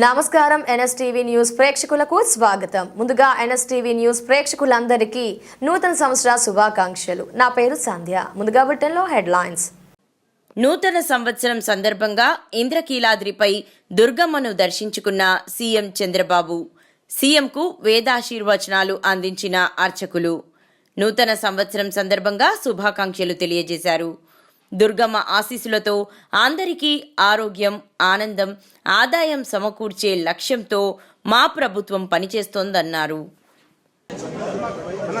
నమస్కారం NSTV news ప్రేక్షకులకు స్వాగతం. ముందుగా ఎన్ఎస్టీవీ న్యూస్ ప్రేక్షకులందరికీ నూతన సంవత్సర శుభాకాంక్షలు. నా పేరు సంధ్య. ముందుగా బుట్టెన్లో హెడ్లైన్స్. నూతన సంవత్సరం సందర్భంగా ఇంద్రకీలాద్రిపై దుర్గమ్మను దర్శించుకున్న సీఎం చంద్రబాబు సీఎంకు వేదాశీర్వచనాలు అందించిన అర్చకులు. నూతన సంవత్సరం సందర్భంగా శుభాకాంక్షలు తెలియజేశారు. దుర్గమ్మ ఆశీస్సులతో అందరికీ ఆరోగ్యం ఆనందం ఆదాయం సమకూర్చే లక్ష్యంతో మా ప్రభుత్వం పనిచేస్తోందన్నారు. అన్న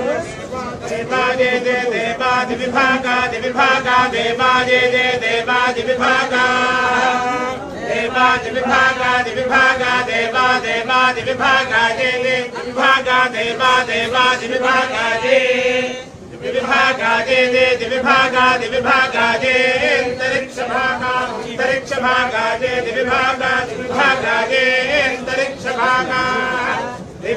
నుంచి అన్న నేను ఎదురు ఇదిగో ప్రొఫైల్గా నుంచి నేను దేవాజే దే దేవాది విభాగా విభాగా దేవాజే దే దేవాది విభాగా దేవాది విభాగా విభాగా దేవా దేవాది విభాగా దే దే విభాగా దేవా దేవాది విభాగా దే విభాగా దే దే విభాగా విభాగా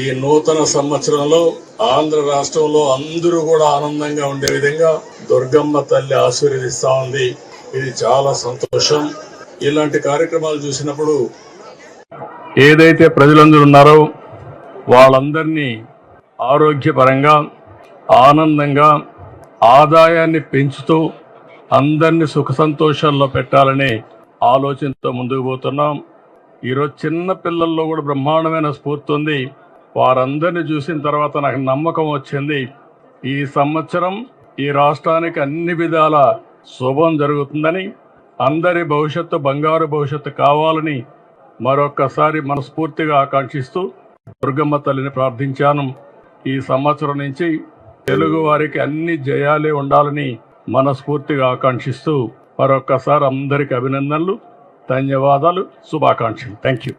ఈ నూతన సంవత్సరంలో ఆంధ్ర రాష్ట్రంలో అందరూ కూడా ఆనందంగా ఉండే విధంగా దుర్గమ్మ తల్లి ఆశీర్వదిస్తా ఉంది. ఇది చాలా సంతోషం. ఇలాంటి కార్యక్రమాలు చూసినప్పుడు ఏదైతే ప్రజలందరూ ఉన్నారో వాళ్ళందరినీ ఆరోగ్యపరంగా ఆనందంగా ఆదాయాన్ని పెంచుతూ అందరినీ సుఖ సంతోషాల్లో పెట్టాలనే ఆలోచనతో ముందుకు పోతున్నాం. ఈరోజు చిన్న పిల్లల్లో కూడా బ్రహ్మాండమైన స్ఫూర్తి ఉంది. వారందరిని చూసిన తర్వాత నాకు నమ్మకం వచ్చింది. ఈ సంవత్సరం ఈ రాష్ట్రానికి అన్ని విధాల శుభం జరుగుతుందని అందరి భవిష్యత్తు బంగారు భవిష్యత్తు కావాలని మరొక్కసారి మనస్ఫూర్తిగా ఆకాంక్షిస్తూ దుర్గమ్మ తల్లిని ప్రార్థించాను. ఈ సంవత్సరం నుంచి తెలుగు వారికి అన్ని జయాలే ఉండాలని మనస్ఫూర్తిగా ఆకాంక్షిస్తూ మరొక్కసారి అందరికి అభినందనలు ధన్యవాదాలు శుభాకాంక్షలు. Thank you